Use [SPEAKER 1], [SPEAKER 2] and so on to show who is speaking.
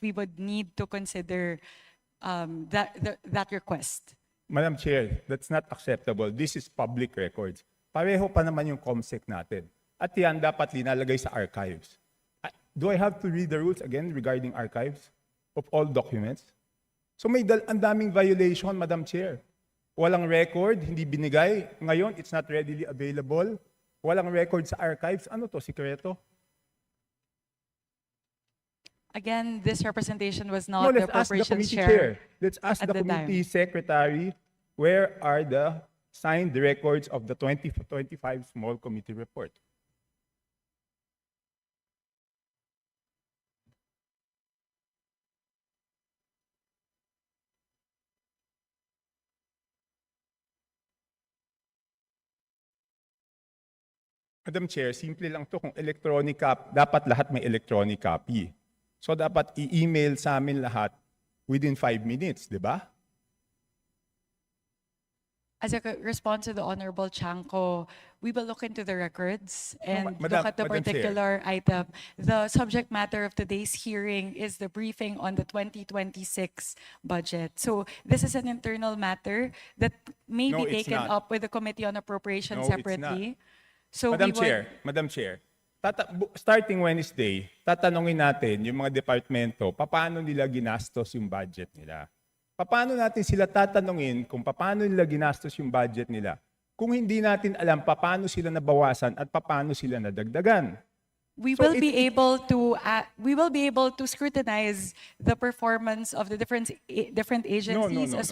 [SPEAKER 1] we would need to consider um, that, the- that request.
[SPEAKER 2] Madam Chair, that's not acceptable. This is public records. Pareho pa naman yung COMSEC natin. At yan dapat linalagay sa archives. Do I have to read the rules again regarding archives of all documents? So may dal- ang daming violation, Madam Chair. Walang record, hindi binigay. Ngayon, it's not readily available. Walang record sa archives. Ano to, sikreto?
[SPEAKER 1] Again, this representation was
[SPEAKER 2] No,
[SPEAKER 1] not the
[SPEAKER 2] let's ask the
[SPEAKER 1] chair.
[SPEAKER 2] chair. Let's ask
[SPEAKER 1] at
[SPEAKER 2] the
[SPEAKER 1] the time.
[SPEAKER 2] committee secretary, where are the signed records of the 2025 small committee report? Madam Chair, simple lang to kung electronic copy, dapat lahat may electronic copy. So dapat i-email sa amin lahat within five minutes, di ba?
[SPEAKER 1] As a response to the Honorable Chanco, we will look into the records and
[SPEAKER 2] Ma- Madam-
[SPEAKER 1] look at the
[SPEAKER 2] Madam Chair.
[SPEAKER 1] particular item. The subject matter of today's hearing is the briefing on the 2026 budget. So this is an internal matter that may
[SPEAKER 2] No,
[SPEAKER 1] be
[SPEAKER 2] it's
[SPEAKER 1] taken
[SPEAKER 2] not.
[SPEAKER 1] up with the Committee on
[SPEAKER 2] No,
[SPEAKER 1] Appropriation
[SPEAKER 2] it's not.
[SPEAKER 1] separately. So
[SPEAKER 2] Madam
[SPEAKER 1] we would-
[SPEAKER 2] Chair, Madam Chair, tata- starting Wednesday, tatanungin natin yung mga departamento, paano nila ginastos yung budget nila. Paano natin sila tatanungin kung paano nila ginastos yung budget nila kung hindi natin alam paano sila nabawasan at paano sila nadagdagan.
[SPEAKER 1] We
[SPEAKER 2] So
[SPEAKER 1] will
[SPEAKER 2] it-
[SPEAKER 1] be able to, uh, we will be able to scrutinize the performance of the different, a- different agencies
[SPEAKER 2] no,
[SPEAKER 1] as